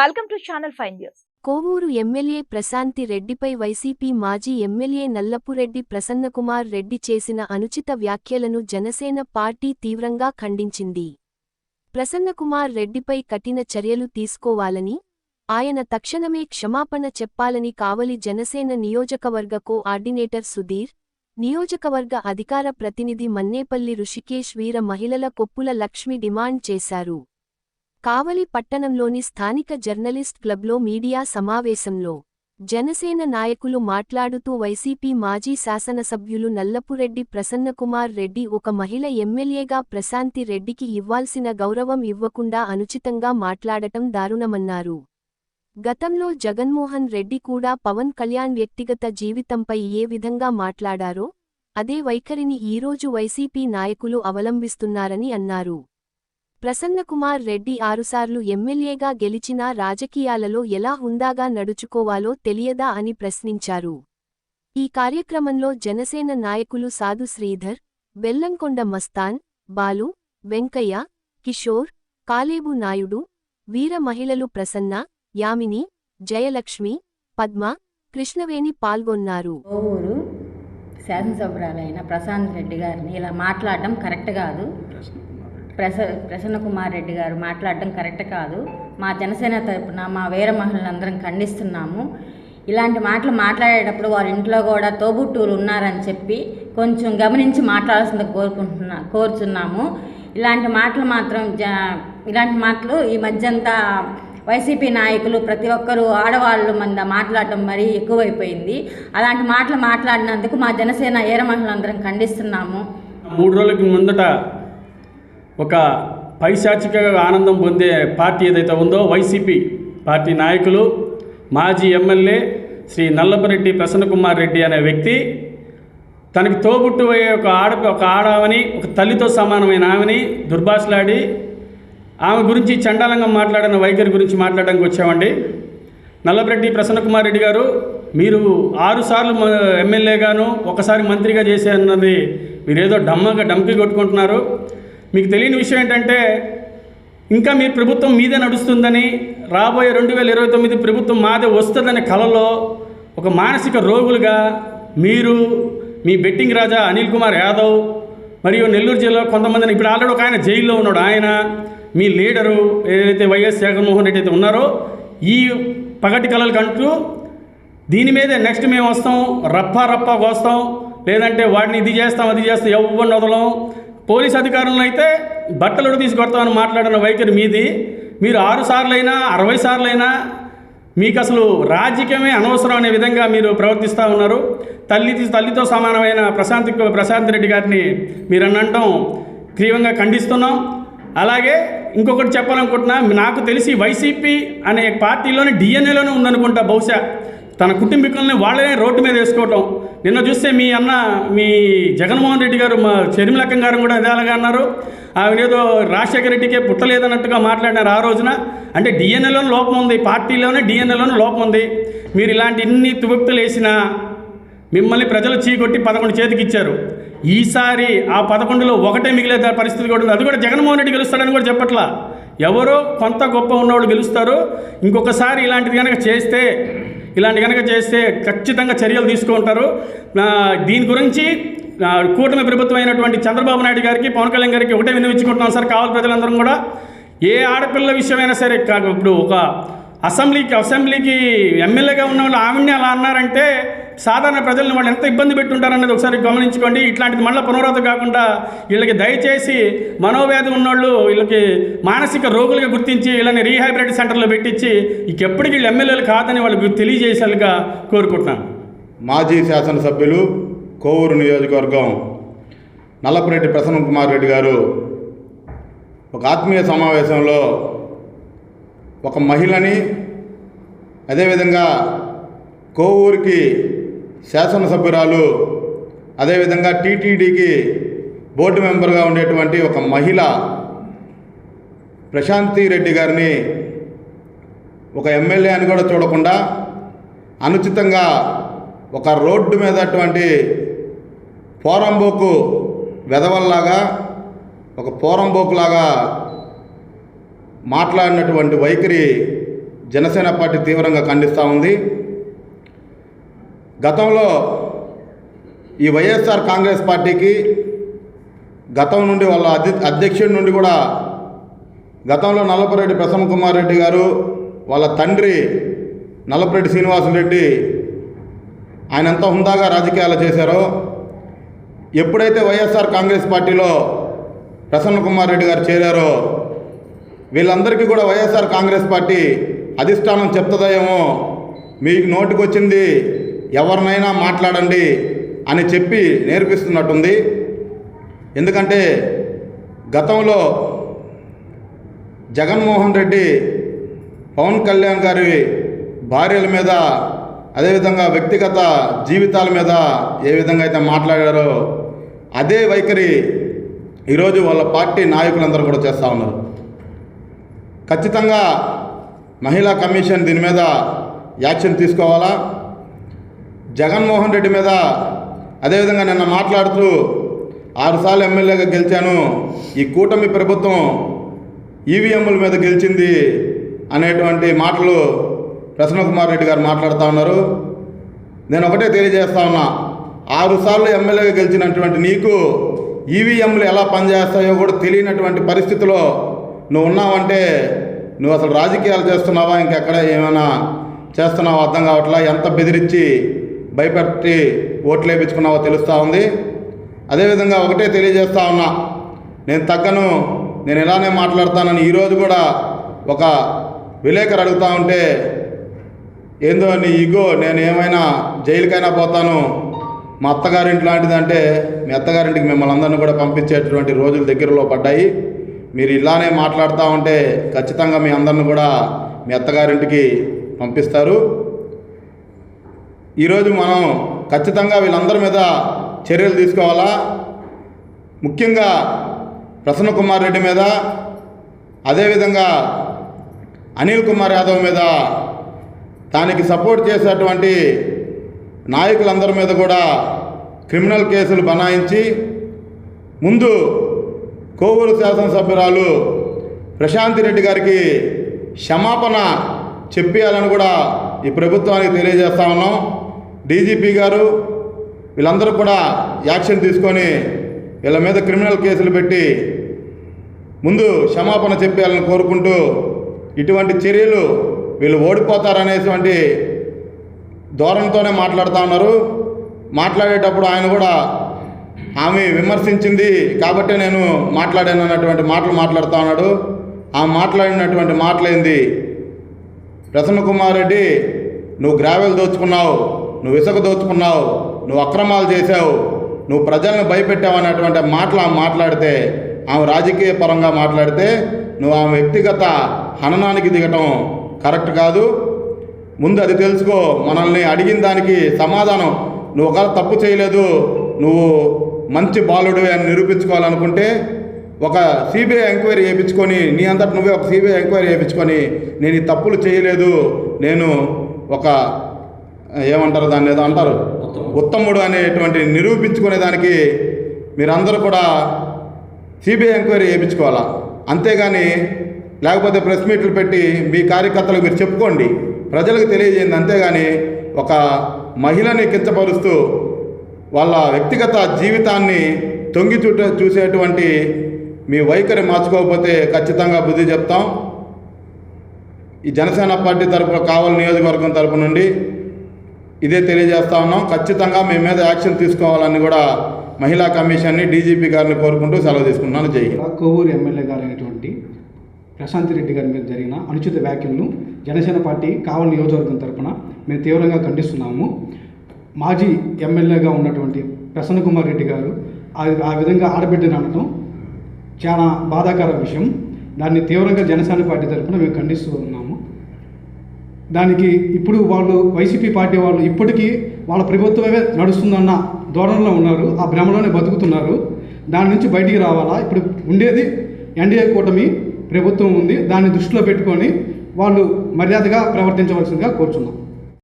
Welcome to channel five news Kovur MLA Prashanthi రెడ్డిపై YCP మాజీ MLA Nallapureddy Prasanna Kumar Reddy చేసిన అనుచిత వ్యాఖ్యలను జనసేన పార్టీ తీవ్రంగా ఖండించింది. ప్రసన్నకుమార్ రెడ్డిపై కఠిన చర్యలు తీసుకోవాలని ఆయన తక్షణమే క్షమాపణ చెప్పాలని కావలి జనసేన నియోజకవర్గ కో ఆర్డినేటర్ సుధీర్ నియోజకవర్గ అధికార ప్రతినిధి మన్నేపల్లి రుషికేష్ వీర మహిళల కొప్పుల లక్ష్మి డిమాండ్ చేశారు. కావలి పట్టణంలోని స్థానిక జర్నలిస్ట్ క్లబ్లో మీడియా సమావేశంలో జనసేన నాయకులు మాట్లాడుతూ వైసీపీ మాజీ శాసనసభ్యులు నల్లపురెడ్డి ప్రసన్నకుమార్ రెడ్డి ఒక మహిళ ఎమ్మెల్యేగా ప్రశాంతి రెడ్డికి ఇవ్వాల్సిన గౌరవం ఇవ్వకుండా అనుచితంగా మాట్లాడటం దారుణమన్నారు. గతంలో జగన్మోహన్ రెడ్డి కూడా పవన్ కళ్యాణ్ వ్యక్తిగత జీవితంపై ఏ విధంగా మాట్లాడారో అదే వైఖరిని ఈరోజు వైసీపీ నాయకులు అవలంబిస్తున్నారని అన్నారు. ప్రసన్నకుమార్ రెడ్డి ఆరుసార్లు ఎమ్మెల్యేగా గెలిచినా రాజకీయాలలో ఎలా హుందాగా నడుచుకోవాలో తెలియదా అని ప్రశ్నించారు. ఈ కార్యక్రమంలో జనసేన నాయకులు సాధు శ్రీధర్ బెల్లంకొండ మస్తాన్ బాలు వెంకయ్య కిషోర్ కాలేబు నాయుడు వీర మహిళలు ప్రసన్న యామిని జయలక్ష్మి పద్మ కృష్ణవేణి పాల్గొన్నారు. శాసనసభ్యురాలైన ప్రశాంత్ రెడ్డి గారిని ఇలా మాట్లాడడం కరెక్ట్ కాదు. ప్రస ప్రసన్న కుమార్ రెడ్డి గారు మాట్లాడడం కరెక్ట్ కాదు. మా జనసేన తరపున మా వీర మహిళలందరం ఖండిస్తున్నాము. ఇలాంటి మాటలు మాట్లాడేటప్పుడు వారి ఇంట్లో కూడా తోబుట్టూరు ఉన్నారని చెప్పి కొంచెం గమనించి మాట్లాడాల్సింది కోరుకుంటున్నా కోరుచున్నాము. ఇలాంటి మాటలు మాత్రం జ ఇలాంటి మాటలు ఈ మధ్యంతా వైసీపీ నాయకులు ప్రతి ఒక్కరూ ఆడవాళ్ళు మంద మాట్లాడటం మరీ ఎక్కువైపోయింది. అలాంటి మాటలు మాట్లాడినందుకు మా జనసేన ఏర మహిళలందరం ఖండిస్తున్నాము. మూడు రోజులకి ముందట ఒక పైశాచిక ఆనందం పొందే పార్టీ ఏదైతే ఉందో వైసీపీ పార్టీ నాయకులు మాజీ ఎమ్మెల్యే శ్రీ నల్లపరెడ్డి ప్రసన్నకుమార్ రెడ్డి అనే వ్యక్తి తనకి తోబుట్టు అయ్యే ఒక ఆడ ఒక ఆడవని ఒక తల్లితో సమానమైన ఆమెని దుర్భాషలాడి ఆమె గురించి చండాలంగా మాట్లాడిన వైఖరి గురించి మాట్లాడడానికి వచ్చామండి. నల్లపరెడ్డి ప్రసన్నకుమార్ రెడ్డి గారు మీరు ఆరుసార్లు ఎమ్మెల్యేగాను ఒకసారి మంత్రిగా చేసే అన్నది మీరేదో డమ్మగా డమ్కి కొట్టుకుంటున్నారు. మీకు తెలియని విషయం ఏంటంటే ఇంకా మీ ప్రభుత్వం మీదే నడుస్తుందని రాబోయే రెండు వేల ఇరవై తొమ్మిది ప్రభుత్వం మాదే వస్తుందనే కలలో ఒక మానసిక రోగులుగా మీరు మీ బెట్టింగ్ రాజా అనిల్ కుమార్ యాదవ్ మరియు నెల్లూరు జిల్లాలో కొంతమందిని ఇప్పుడు ఆల్రెడీ ఒక ఆయన జైల్లో ఉన్నాడు. ఆయన మీ లీడరు ఏదైతే వైఎస్ జగన్మోహన్ రెడ్డి అయితే ఉన్నారో ఈ పగటి కళలు కంటూ దీని మీదే నెక్స్ట్ మేము వస్తాం రప్పా రప్పా కోస్తాం లేదంటే వాడిని ఇది చేస్తాం అది చేస్తాం ఎవరిని వదలం. పోలీస్ అధికారులను అయితే బట్టలు తీసుకొడతామని మాట్లాడిన వైఖరి మీది. మీరు ఆరు సార్లైనా అరవై సార్లైనా మీకు అసలు రాజకీయమే అనవసరం అనే విధంగా మీరు ప్రవర్తిస్తూ ఉన్నారు. తల్లి తల్లితో సమానమైన ప్రశాంత్ ప్రశాంత్ రెడ్డి గారిని మీరు అన్నంటాం తీవ్రంగా ఖండిస్తున్నాం. అలాగే ఇంకొకటి చెప్పాలనుకుంటున్నా నాకు తెలిసి వైసీపీ అనే పార్టీలోనే డిఎన్ఏలోనే ఉందనుకుంటా బహుశా. తన కుటుంబీకుల్ని వాళ్ళనే రోడ్డు మీద వేసుకోవటం. నిన్న చూస్తే మీ అన్న మీ జగన్మోహన్ రెడ్డి గారు మా చెరిమిలక్కం గారు కూడా ఇదేలాగా అన్నారు. ఆవిడేదో రాజశేఖర రెడ్డికే పుట్టలేదన్నట్టుగా మాట్లాడినారు ఆ రోజున. అంటే డిఎన్ఏలోనే లోపం ఉంది పార్టీలోనే డిఎన్ఏలోనే లోపం ఉంది. మీరు ఇలాంటి ఇన్ని తువక్తులు వేసినా మిమ్మల్ని ప్రజలు చీకొట్టి పదకొండు చేతికి ఇచ్చారు. ఈసారి ఆ పదకొండులో ఒకటే మిగిలే పరిస్థితి కూడా ఉంది. అది కూడా జగన్మోహన్ రెడ్డి గెలుస్తాడని కూడా చెప్పట్లా. ఎవరో కొంత గొప్ప ఉన్నవాళ్ళు గెలుస్తారు. ఇంకొకసారి ఇలాంటిది కనుక చేస్తే ఇలాంటి కనుక చేస్తే ఖచ్చితంగా చర్యలు తీసుకుంటారు. దీని గురించి కూటమి ప్రభుత్వం అయినటువంటి చంద్రబాబు నాయుడు గారికి పవన్ కళ్యాణ్ గారికి ఒకటే వినియోగించుకుంటున్నాం సార్ కావాలి ప్రజలందరం కూడా. ఏ ఆడపిల్ల విషయమైనా సరే ఇప్పుడు ఒక అసెంబ్లీకి అసెంబ్లీకి ఎమ్మెల్యేగా ఉన్న వాళ్ళు ఆవిడ్ని అలా అన్నారంటే సాధారణ ప్రజలను వాళ్ళు ఎంత ఇబ్బంది పెట్టుంటారనేది ఒకసారి గమనించుకోండి. ఇట్లాంటిది మళ్ళీ పునరావృతం కాకుండా వీళ్ళకి దయచేసి మనోవ్యాధి ఉన్నోళ్ళు వీళ్ళకి మానసిక రోగులుగా గుర్తించి వీళ్ళని రీహాబిలిటీ సెంటర్లో పెట్టించి ఇకెప్పటికి వీళ్ళు ఎమ్మెల్యేలు కాదని వాళ్ళకి తెలియజేసేలాగా కోరుకుంటున్నాను. మాజీ శాసనసభ్యులు కోవూరు నియోజకవర్గం నల్లపురెడ్డి ప్రసన్న కుమార్ రెడ్డి గారు ఒక ఆత్మీయ సమావేశంలో ఒక మహిళని అదేవిధంగా కోవూరికి శాసనసభ్యురాలు అదేవిధంగా టీటీడీకి బోర్డు మెంబర్గా ఉండేటువంటి ఒక మహిళ ప్రశాంతి రెడ్డి గారిని ఒక ఎమ్మెల్యే అని కూడా చూడకుండా అనుచితంగా ఒక రోడ్డు మీద అటువంటి పోరంబోకు వెదవల్లాగా ఒక పోరంబోకులాగా మాట్లాడినటువంటి వైఖరి జనసేన పార్టీ తీవ్రంగా ఖండిస్తూ ఉంది. గతంలో ఈ వైఎస్ఆర్ కాంగ్రెస్ పార్టీకి గతం నుండి వాళ్ళ అధ్య అధ్యక్షుడి నుండి కూడా గతంలో నల్లపరెడ్డి ప్రసన్న కుమార్ రెడ్డి గారు వాళ్ళ తండ్రి నల్లపరెడ్డి శ్రీనివాసరెడ్డి ఆయన ఎంత హుందాగా రాజకీయాలు చేశారో ఎప్పుడైతే వైఎస్ఆర్ కాంగ్రెస్ పార్టీలో ప్రసన్న కుమార్ రెడ్డి గారు చేరారో వీళ్ళందరికీ కూడా వైఎస్ఆర్ కాంగ్రెస్ పార్టీ అధిష్టానం చెప్తుందేమో మీకు నోటికొచ్చింది. ఎవరినైనా మాట్లాడండి అని చెప్పి నేర్పిస్తున్నట్టుంది. ఎందుకంటే గతంలో జగన్మోహన్ రెడ్డి పవన్ కళ్యాణ్ గారి భార్యల మీద అదేవిధంగా వ్యక్తిగత జీవితాల మీద ఏ విధంగా అయితే మాట్లాడారో అదే వైఖరి ఈరోజు వాళ్ళ పార్టీ నాయకులందరూ కూడా చేస్తూ ఉన్నారు. ఖచ్చితంగా మహిళా కమిషన్ దీని మీద యాక్షన్ తీసుకోవాలా? జగన్మోహన్ రెడ్డి మీద అదేవిధంగా నిన్న మాట్లాడుతూ ఆరుసార్లు ఎమ్మెల్యేగా గెలిచాను. ఈ కూటమి ప్రభుత్వం ఈవీఎంల మీద గెలిచింది అనేటువంటి మాటలు ప్రసన్నకుమార్ రెడ్డి గారు మాట్లాడుతూ ఉన్నారు. నేను ఒకటే తెలియజేస్తా ఉన్నా ఆరుసార్లు ఎమ్మెల్యేగా గెలిచినటువంటి నీకు ఈవీఎంలు ఎలా పనిచేస్తాయో కూడా తెలియనటువంటి పరిస్థితిలో నువ్వు ఉన్నావంటే నువ్వు అసలు రాజకీయాలు చేస్తున్నావా? ఇంకెక్కడ ఏమైనా చేస్తున్నావో అర్థం కావట్లా? ఎంత బెదిరించి భయపెట్టి ఓట్లు వేయించుకున్నావో తెలుస్తూ ఉంది. అదేవిధంగా ఒకటే తెలియజేస్తా ఉన్నా నేను తగ్గను నేను ఇలానే మాట్లాడతానని ఈరోజు కూడా ఒక విలేకరు అడుగుతూ ఉంటే ఏందో నీ ఇగో నేను ఏమైనా జైలుకైనా పోతాను. మా అత్తగారింటి లాంటిదంటే మీ అత్తగారింటికి మిమ్మల్ని అందరిని కూడా పంపించేటటువంటి రోజులు దగ్గరలో పడ్డాయి. మీరు ఇలానే మాట్లాడుతూ ఉంటే ఖచ్చితంగా మీ అందరిని కూడా మీ అత్తగారింటికి పంపిస్తారు. ఈరోజు మనం ఖచ్చితంగా వీళ్ళందరి మీద చర్యలు తీసుకోవాలా? ముఖ్యంగా ప్రసన్న కుమార్ రెడ్డి మీద అదేవిధంగా అనిల్ కుమార్ యాదవ్ మీద దానికి సపోర్ట్ చేసేటువంటి నాయకులందరి మీద కూడా క్రిమినల్ కేసులు బనాయించి ముందు కోవూరు శాసనసభ్యురాలు ప్రశాంతి రెడ్డి గారికి క్షమాపణ చెప్పేయాలని కూడా ఈ ప్రభుత్వానికి తెలియజేస్తా ఉన్నాం. డీజీపీ గారు వీళ్ళందరూ కూడా యాక్షన్ తీసుకొని వీళ్ళ మీద క్రిమినల్ కేసులు పెట్టి ముందు క్షమాపణ చెప్పేయాలని కోరుకుంటూ ఇటువంటి చర్యలు వీళ్ళు ఓడిపోతారనేటువంటి ధోరణితోనే మాట్లాడుతూ ఉన్నారు. మాట్లాడేటప్పుడు ఆయన కూడా ఆమె విమర్శించింది కాబట్టి నేను మాట్లాడాను అన్నటువంటి మాటలు మాట్లాడుతూ ఉన్నాడు. ఆ మాట్లాడినటువంటి మాటలేంది? ప్రసన్న కుమార్ రెడ్డి నువ్వు గ్రావెల్ దోచుకున్నావు. నువ్వు ఇసుక దోచుకున్నావు నువ్వు అక్రమాలు చేశావు నువ్వు ప్రజలను భయపెట్టావు అనేటువంటి మాటలు ఆమె మాట్లాడితే ఆమె రాజకీయ పరంగా మాట్లాడితే నువ్వు ఆమె వ్యక్తిగత హననానికి దిగటం కరెక్ట్ కాదు. ముందు అది తెలుసుకో మనల్ని అడిగిన దానికి సమాధానం. నువ్వు ఒకవేళ తప్పు చేయలేదు నువ్వు మంచి బాలుడివి అని నిరూపించుకోవాలనుకుంటే ఒక సిబిఐ ఎంక్వైరీ చేయించుకొని నీ అంతటి నువ్వే ఒక సిబిఐ ఎంక్వైరీ చేయించుకొని నేను ఈ తప్పులు చేయలేదు నేను ఒక ఏమంటారు దాన్ని? ఏదో అంటారు. ఉత్తముడు. అనేటువంటి నిరూపించుకునే దానికి మీరందరూ కూడా సిబిఐ ఎంక్వైరీ చేయించుకోవాలా? అంతేగాని లేకపోతే ప్రెస్ మీట్లు పెట్టి మీ కార్యకర్తలకు మీరు చెప్పుకోండి. ప్రజలకు తెలియజేయండి. అంతేగాని ఒక మహిళని కించపరుస్తూ వాళ్ళ వ్యక్తిగత జీవితాన్ని తొంగి చుట్ట చూసేటువంటి మీ వైఖరి మార్చుకోకపోతే ఖచ్చితంగా బుద్ధి చెప్తాం. ఈ జనసేన పార్టీ తరపున కావలి నియోజకవర్గం తరపు నుండి ఇదే తెలియజేస్తా ఉన్నాం. ఖచ్చితంగా మీ మీద యాక్షన్ తీసుకోవాలని కూడా మహిళా కమిషన్ని డీజీపీ గారిని కోరుకుంటూ సెలవు తీసుకున్నాను జై కొవ్వూరు ఎమ్మెల్యే ఎమ్మెల్యే గారైనటువంటి ప్రశాంత్ రెడ్డి గారి మీద జరిగిన అనుచిత వ్యాఖ్యలను జనసేన పార్టీ కావల నియోజకవర్గం తరపున మేము తీవ్రంగా ఖండిస్తున్నాము. మాజీ ఎమ్మెల్యేగా ఉన్నటువంటి ప్రసన్న కుమార్ రెడ్డి గారు ఆ విధంగా ఆడబిడ్డని అనటం చాలా బాధాకర విషయం. దాన్ని తీవ్రంగా జనసేన పార్టీ తరపున మేము ఖండిస్తూ ఉన్నాము దానికి ఇప్పుడు వాళ్ళు వైసీపీ పార్టీ వాళ్ళు ఇప్పటికీ వాళ్ళ ప్రభుత్వమే నడుస్తుందన్న ధోరణిలో ఉన్నారు. ఆ భ్రమలోనే బతుకుతున్నారు. దాని నుంచి బయటికి రావాలా? ఇప్పుడు ఉండేది ఎన్డీఏ కూటమి ప్రభుత్వం ఉంది. దాన్ని దృష్టిలో పెట్టుకొని వాళ్ళు మర్యాదగా ప్రవర్తించవలసిందిగా కోరుచున్నాం.